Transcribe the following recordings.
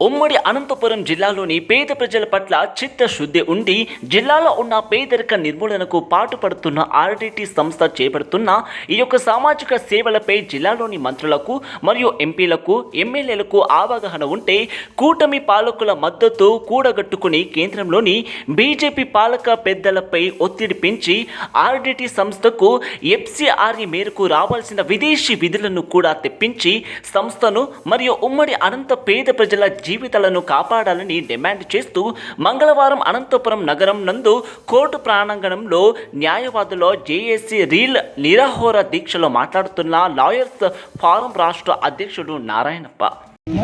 ఉమ్మడి అనంతపురం జిల్లాలోని పేద ప్రజల పట్ల చిత్తశుద్ధి ఉండి జిల్లాలో ఉన్న పేదరిక నిర్మూలనకు పాటుపడుతున్న ఆర్డిటి సంస్థ చేపడుతున్న ఈ యొక్క సామాజిక సేవలపై జిల్లాలోని మంత్రులకు మరియు ఎంపీలకు ఎమ్మెల్యేలకు అవగాహన ఉంటే కూటమి పాలకుల మద్దతు కూడగట్టుకుని కేంద్రంలోని బీజేపీ పాలక పెద్దలపై ఒత్తిడి పెంచి ఆర్డిటి సంస్థకు ఎఫ్సిఆర్ఈ మేరకు రావాల్సిన విదేశీ విధులను కూడా తెప్పించి సంస్థను మరియు ఉమ్మడి అనంత పేద ప్రజల జీవితాలను కాపాడాలని డిమాండ్ చేస్తూ మంగళవారం అనంతపురం నగరం నందు కోర్టు ప్రాంగణంలో న్యాయవాదుల జేఏసీ రీల్ నిరాహోర దీక్షలో మాట్లాడుతున్న లాయర్స్ ఫారం రాష్ట్ర అధ్యక్షుడు నారాయణప్ప.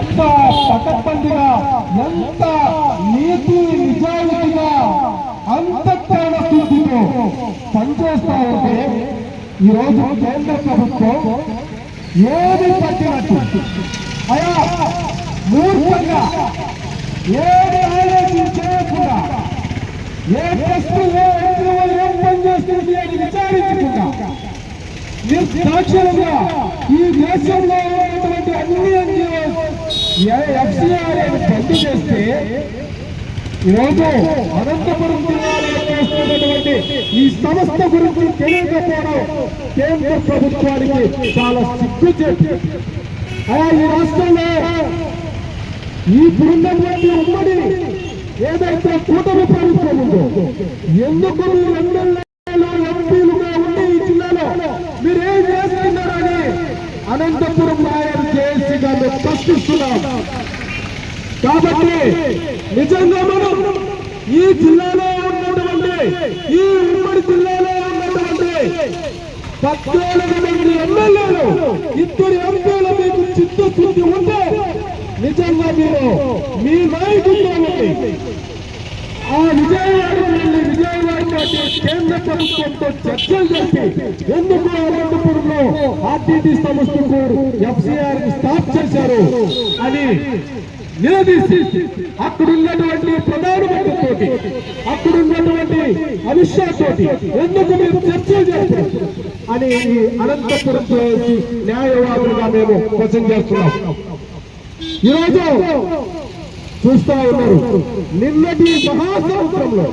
ఎంత పకడ్బందీగా ఎంత నీతి నిజాయితీగా అంతఃకరణ శుద్ధితో పనిచేస్తా ఉంటే ఈరోజు కేంద్ర ప్రభుత్వం ఏది పట్టినట్టు? అయా మూర్ఖంగా ఏది ఆలోచన చేయకుండా ఏ టెస్ట్ ఏ ఇంటర్వ్యూ ఏం పనిచేస్తుంది అని విచారించకుండా నిర్దాక్షిణ్యంగా ఈ దేశంలో ఉన్నటువంటి అన్ని ఎన్జిఓస్ ఎఫ్సిఆర్ బంద్ చేస్తే ఈరోజు అనంతపురం జిల్లాలో చేస్తున్నటువంటి ఈ సంస్థ గురించి తెలియకపోవడం కేంద్ర ప్రభుత్వానికి చాలా సిగ్గు చెప్పి అలా ఈ రాష్ట్రంలో ఈ ఇప్పుడున్నటువంటి ఉమ్మడి ఏదైతే కూటమి ప్రభుత్వం ఉందో ఎందుకు మీరు ఎమ్మెల్యేలు ఎంపీలుగా ఉండి ఈ జిల్లాలో మీరు ఏం చేస్తున్నారని అనంతపురం నాయర్ కేసీ గారు ప్రశ్నిస్తున్నాం. కాబట్టి నిజంగా మనం ఈ జిల్లాలో ఉన్నటువంటి ఈ ఉమ్మడి జిల్లాలో ఉన్నటువంటి పద్నాలుగు మంది ఎమ్మెల్యేలు ఇద్దరు ఎంపీల మీకు చిత్తశుద్ధి ఉంటే నిజంగా మీరు మీ నాయకుడితో ఆ విజయవాడ వెళ్ళి విజయవాడ కేంద్ర ప్రభుత్వంతో చర్చలు జరిపి ఎందుకు అనంతపురంలో ఆర్టీటీ సంస్థకు ఎఫ్సిఆర్ స్టాప్ చేశారు అని నిలదీసి అక్కడున్నటువంటి ప్రధానమంత్రితోటి అక్కడ అమిత్ షా తోటి ఎందుకు మీరు చర్చలు జరిపారు అని ఈ అనంతపురం న్యాయవాదులుగా మేము క్వశ్చన్ చేస్తున్నాం. ఈరోజు చూస్తా ఉన్నారు. నిన్నటి మహాసముద్రంలో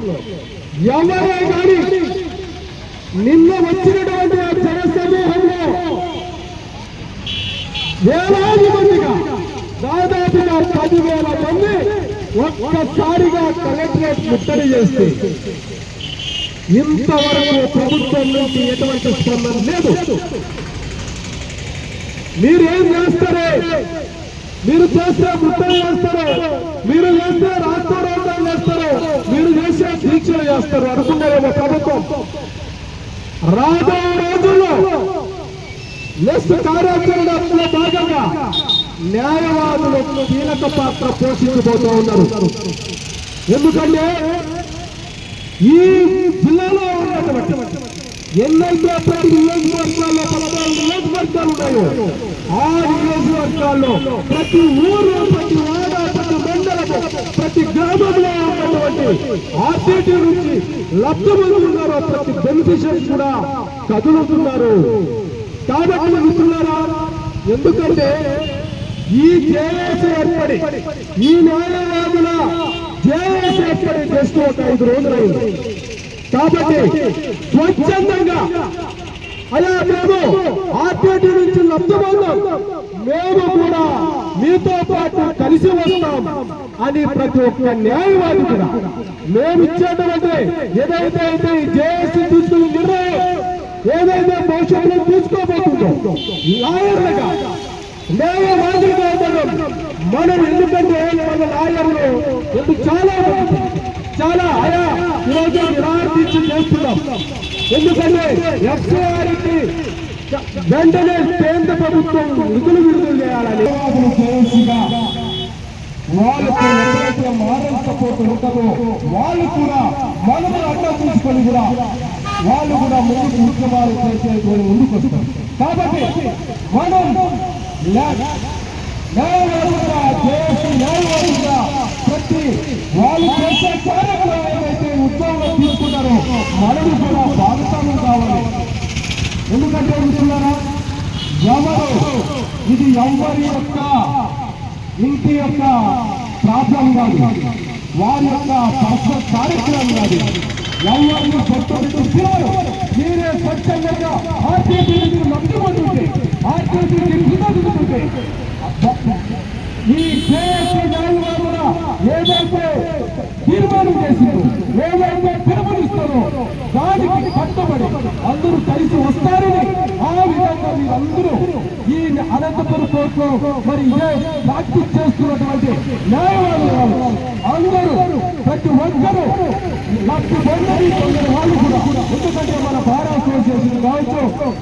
ఎవరే కానీ నిన్న వచ్చినటువంటి ఆ జన సమూహంలో వేలాది మందిగా దాదాపుగా పదివేల మంది ఒక్కసారిగా కలెక్టరేట్ ముట్టడి చేస్తే ఇంతవరకు ప్రభుత్వం నుంచి ఎటువంటి స్పందన లేదు. మీరేం చేస్తారే? మీరు చేస్తే ముట్టడి చేస్తారు. మీరు చేస్తే రాష్ట్రం చేస్తారు. మీరు చేసే దీక్షలు చేస్తారు. అనుకున్నారేమో ప్రభుత్వం. రాబోయే రోజుల్లో నెక్స్ట్ కార్యాచరణలో భాగంగా న్యాయవాదులు కీలక పాత్ర పోషించబోతూ ఉన్నారు. ఎందుకంటే ఈ జిల్లాలో ఉన్నటువంటి ఎన్నైతే ప్రతి నియోజకవర్గాల్లో పదహారు నియోజకవర్గాలు ఉన్నాయో. ఆ నియోజకవర్గాల్లో ప్రతి ఊరు ప్రతి వాడ ప్రతి మండలము ప్రతి గ్రామంలో ఉన్నటువంటి ఆర్టీటీ నుంచి లబ్ధి పొందుతున్నారు ప్రతి బెనిఫిషియర్స్ కూడా కదులుతున్నారు. కాబట్టి మిత్రులారా ఎందుకంటే ఈ జేఏసీ ఏర్పడి ఈ న్యాయవాదుల జేఏసీ ఏర్పడి జస్ట్ ఒక ఐదు రోజులైంది. కాబట్టి స్వచ్ఛందంగా అలా మేము ఆర్టీటీ నుంచి లబ్ధి మేము కూడా మీతో పాటు కలిసి వస్తాం అని ప్రతి ఒక్క న్యాయవాది కూడా మేము ఇచ్చేటువంటి ఏదైతే అయితే జేఏసీ తీసుకున్న నిర్ణయం ఏదైతే భవిష్యత్తులో తీసుకోబోతుందో లాయర్లుగా న్యాయవాదులుగా ఉండడం మనం ఎందుకంటే మన లాయర్లు ఎందుకు చాలా చాలా ఆయా ఈరోజు నిరాదీక్ష చేస్తున్నాం. ఎందుకంటే ఎఫ్ఐఆర్కి వెంటనే కేంద్ర ప్రభుత్వం నిధులు విడుదల చేయాలని వాళ్ళకు ఎప్పుడైతే మారల్ సపోర్ట్ ఉంటుందో వాళ్ళు కూడా మనము అడ్డం తీసుకొని కూడా వాళ్ళు కూడా ముందుకు ఉద్యమాలు చేసేటువంటి ముందుకు వస్తారు. కాబట్టి మనం ప్రతి వాళ్ళు చేసే కార్యక్రమం ఏదైతే ఉద్యోగం తీసుకున్నారో మనము కూడా భాగస్వామ్యం కావాలి. ఎందుకంటే మిత్రులారా ఎవరు ఇది ఎవరి యొక్క ఇంటి యొక్క ప్రాబ్లం కాదు వారి యొక్క పర్సనల్ కార్యక్రమం కాదు ఎవరిని కొట్టుకుంటూ పిలవరు మీరే స్వచ్ఛందంగా ఆర్టీసీకి నమ్ముకుంటుంటే ఆర్టీసీ కృతజ్ఞతుంటే ఈ కేఎస్సీ నాయకులు ఏదైతే తీర్మానం చేసిందో ఏదైతే దానికి కట్టుబడి అందరూ కలిసి వస్తారని ఆ విధంగా మీరందరూ ఈ అనంతపురం కోర్టులో మరి ఇదే ప్రాక్టీస్ చేస్తున్నటువంటి న్యాయవాదులు అందరూ ప్రతి ఒక్కరూ లక్ష మంది వాళ్ళు కూడా. ఎందుకంటే మన బార్ అసోసియేషన్ కావచ్చు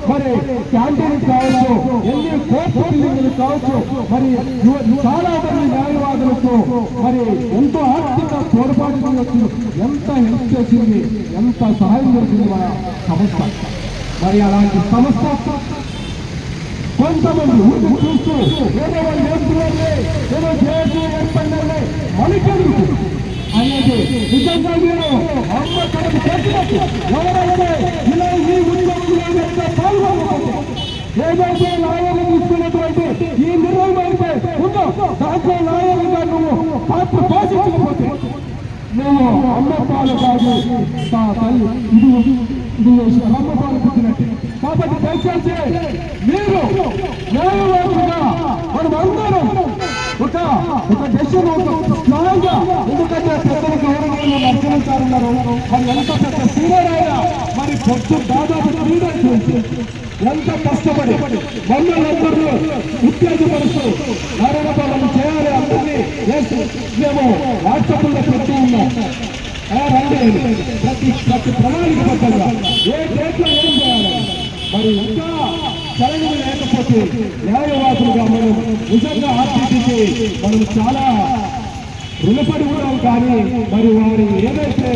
మరి క్యాంటీన్ కావచ్చు ఎన్ని కోర్టు కావచ్చు మరి చాలా మంది న్యాయవాదులకు మరి ఎంతో ఆర్థిక తోడ్పాటు ఎంత హెల్ప్ చేసింది ఎంత సహాయం చేసింది మన సంస్థ. మరి అలాంటి సంస్థ కొంతమంది ఊరికి చూస్తూ ఏదో వాళ్ళు ఏదో చేసి మనకెందుకు అనేది నిజంగా మీరు అమ్మ చేసినట్టు. ఇలా ఈ ఉద్యోగంలో ఏదైతే ఏదైతే తీసుకున్నటువంటి ఈ నిర్ణయం అయితే ఉందో దాంట్లో లాయర్లుగా నువ్వు పాత్ర పోషించకపోతే నువ్వు అమ్మ కాదు తల్లి ఇది ఇది అమ్మపాలు పుట్టినట్టు కాబట్టి దయచేసి మీరు న్యాయవాదులుగా మనం అందరం ఒక ఒక దశను ఒక స్ట్రాంగ్గా ఎందుకంటే పెద్దల గౌరవంలో నరసింహారు ఉన్నారు మరి ఎంత పెద్ద సీనియర్ అయినా మరి పొద్దు దాదాపు క్రీడలు చేసి ఎంత కష్టపడి మమ్మల్ని అందరూ ఉత్తేజపరుస్తూ నారాయణ పాలన చేయాలి అందరినీ చేసి మేము వాట్సాప్లో పెడుతూ ఉన్నాం రండి ప్రతి ప్రతి ప్రణాళిక బద్దంగా ఏ డేట్లో ఏం చేయాలి? మరి ఇంకా చలనం లేకపోతే న్యాయవాదులుగా మనం నిజంగా ఆర్టీసీకి మనం చాలా రుణపడి ఉన్నాం కానీ మరి వారు ఏదైతే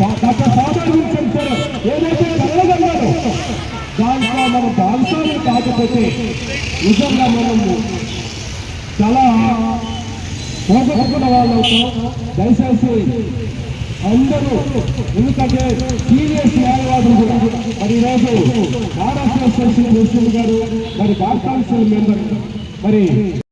డాక్టర్ సాధారణ చెప్తారో ఏదైతే కలగన్నారో దాంట్లో మనం భాగస్వామ్యం కాకపోతే నిజంగా మనము చాలా పోగొట్టుకున్న వాళ్ళు దయచేసి అందరూ ఎందుకంటే సీరియస్ న్యాయవాదులు కూడా. మరి ఈరోజు ఆర్ఎస్ఎస్ అసోసియేషన్ ప్రెసిడెంట్ గారు మరి బార్ కౌన్సిల్ మెంబర్ మరి